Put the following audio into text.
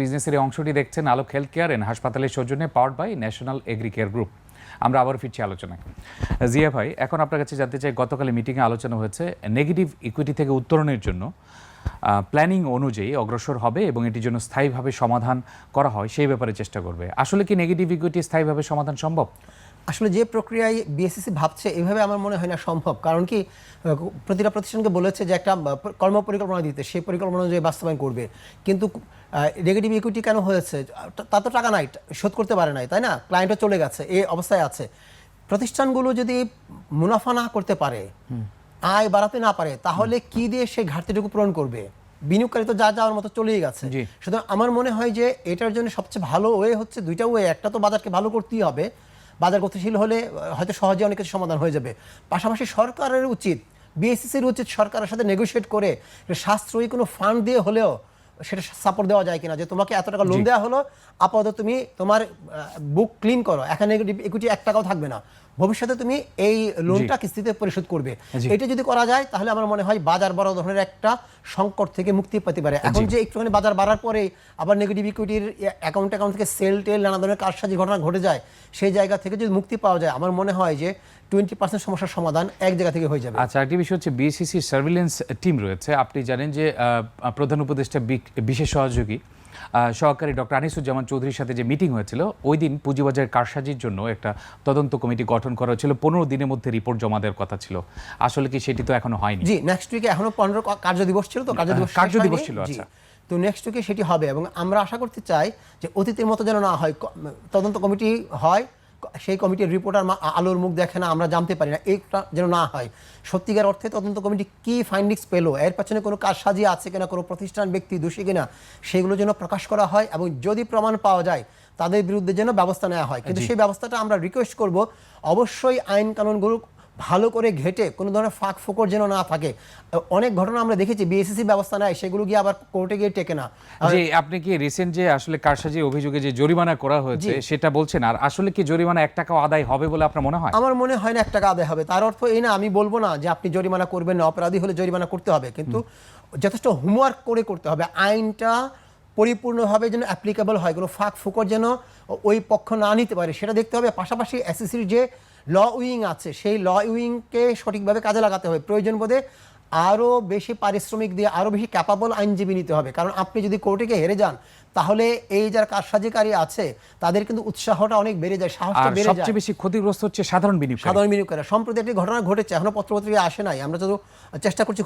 বিজনেসের অংশটি দেখছেন আলোক হেলথ কেয়ার এন্ড হাসপাতালের সৌজন্যে power by national agri care group. আমরা আবার ফিরছি আলোচনায়। জিয়া ভাই, এখন আপনার কাছে জানতে চাই গতকালে মিটিংয়ে আলোচনা হয়েছে নেগেটিভ ইকুইটি থেকে উত্তরণের জন্য। প্ল্যানিং অনুযায়ী অগ্রসর হবে এবং এটির জন্য স্থায়ীভাবে সমাধান করা হয়, সেই ব্যাপারে চেষ্টা করবে। আসলে কি নেগেটিভ ইকুইটি স্থায়ীভাবে সমাধান সম্ভব? আসলে যে প্রক্রিয়ায় বিএসসিসি ভাবছে এভাবে আমার মনে হয় না সম্ভব। কারণ কি প্রতিটা প্রতিষ্ঠানকে বলেছে যে একটা কর্ম পরিকল্পনা দিতে সেই পরিকল্পনা অনুযায়ী বাস্তবায়ন করবে। কিন্তু নেগেটিভ ইকুইটি কেন হয়েছে? তা- তা টাকা নাই শোধ করতে পারে নাই তাই না? ক্লায়েন্টও চলে গেছে এই অবস্থায় আছে। প্রতিষ্ঠানগুলো যদি মুনাফা না করতে পারে আয় বাড়াতে না পারে তাহলে কি দিয়ে সে ঘাটতিটুকু পূরণ করবে? বিনিয়োগকারী তো যা যাওয়ার মতো চলেই গেছে। সুতরাং আমার মনে হয় যে এটার জন্য সবচেয়ে ভালো ওয়ে হচ্ছে দুইটা ওয়ে একটা তো বাজারকে ভালো করতেই হবে বাজার গতিশীল হলে হয়তো সহজে অনেক কিছু সমাধান হয়ে যাবে। পাশাপাশি সরকারের উচিত বিএসসিসির উচিত সরকারের সাথে নেগোসিয়েট করে সাশ্রয়ী কোনো ফান্ড দিয়ে হলেও সেটা সাপোর্ট দেওয়া যায় কিনা। যে তোমাকে এত টাকা লোন দেওয়া হলো আপাতত তুমি তোমার বুক ক্লিন করো। এখানে ইকুইটি এক টাকাও থাকবে না। ভবিষ্যতে তুমি এই লোনটা কিস্তিতে পরিশোধ করবে। এটা যদি করা যায় তাহলে আমার মনে হয় বাজার বড় ধরনের একটা সংকট থেকে মুক্তি পেতে পারে। এখন যে একটুখানি বাজার বাড়ার পরে আবার নেগেটিভ ইকুইটির অ্যাকাউন্ট অ্যাকাউন্ট থেকে সেল টেল নানা ধরনের কারসাজি ঘটনা ঘটে যায় সেই জায়গা থেকে যদি মুক্তি পাওয়া যায় আমার মনে হয় যে টোয়েন্টি পার্সেন্ট সমস্যার সমাধান এক জায়গা থেকে হয়ে যাবে। আচ্ছা একটি বিষয় হচ্ছে বিএসসিসি সার্ভিলেন্স টিম রয়েছে। আপনি জানেন যে প্রধান উপদেষ্টা বিশেষ সহযোগী। সহকারী ডক্টর আনিসুজ্জামান চৌধুরীর সাথে যে মিটিং হয়েছিল ওই দিন পুঁজিবাজারের কারসাজির জন্য একটা তদন্ত কমিটি গঠন করা হয়েছিল। পনেরো দিনের মধ্যে রিপোর্ট জমা দেওয়ার কথা ছিল। আসলে কি সেটি তো এখনও হয়নি? জি নেক্সট উইকে এখনও পনেরো কার্য দিবস ছিল তো কার্য দিবস কার্য দিবস ছিল, আচ্ছা। তো নেক্সট উইকে সেটি হবে এবং আমরা আশা করতে চাই যে অতীতের মতো যেন না হয় তদন্ত কমিটি হয় সেই কমিটির রিপোর্টার আলোর মুখ দেখে না আমরা জানতে পারি না। এইটা যেন না হয়। সত্যিকার অর্থে তদন্ত কমিটি কী ফাইন্ডিংস পেল? এর পেছনে কোনো কাজ সাজিয়ে আছে কিনা কোনো প্রতিষ্ঠান ব্যক্তি দোষী কিনা সেগুলো যেন প্রকাশ করা হয় এবং যদি প্রমাণ পাওয়া যায় তাদের বিরুদ্ধে যেন ব্যবস্থা নেওয়া হয়। কিন্তু সেই ব্যবস্থাটা আমরা রিকোয়েস্ট করব। অবশ্যই আইন কানুনগুলো ভালো করে ঘেটে কোনো ধরনের ফাঁক ফোকর যেন না থাকে। অনেক ঘটনা আমরা দেখেছি বিএসসি ব্যবস্থা নেয় সেগুলো গিয়ে আবার কোর্টে গিয়ে টেকে না। যে আপনি কি রিসেন্ট যে আসলে কারসাজির অভিযোগে যে জরিমানা করা হয়েছে সেটা বলছেন? আর আসলে কি জরিমানা এক টাকাও আদায় হবে বলে আপনার মনে হয়? আমার মনে হয় না এক টাকা আদায় হবে। তার অর্থ এই না আমি বলব না যে আপনি জরিমানা করবেন না অপরাধী হলে জরিমানা করতে হবে। কিন্তু যথেষ্ট হোমওয়ার্ক করে করতে হবে। আইনটা পরিপূর্ণভাবে যেন অ্যাপ্লিকেবল হয় কোনো ফাঁক ফুকর যেন ওই পক্ষ না নিতে পারে। সেটা দেখতে হবে। পাশাপাশি এসএসসির যে ল উইং আছে সেই ল উইংকে সঠিকভাবে কাজে লাগাতে হবে। প্রয়োজন বোধে আরও বেশি পারিশ্রমিক দিয়ে আরও বেশি ক্যাপাবল আইনজীবী নিতে হবে। কারণ আপনি যদি কোর্টে গিয়ে হেরে যান তাহলে এই যারা কারসাজিকারী আছে তাদের কিন্তু উৎসাহটা অনেক বেড়ে যায় সাহসটা বেড়ে যায়। সবচেয়ে বেশি ক্ষতিগ্রস্ত হচ্ছে সাধারণ বিনিয়োগ সাধারণ বিনিয়োগকারী। সম্প্রতি একটি ঘটনা ঘটেছে এখনও পত্রপত্রিকা আসে নাই। আমরা তো চেষ্টা করছি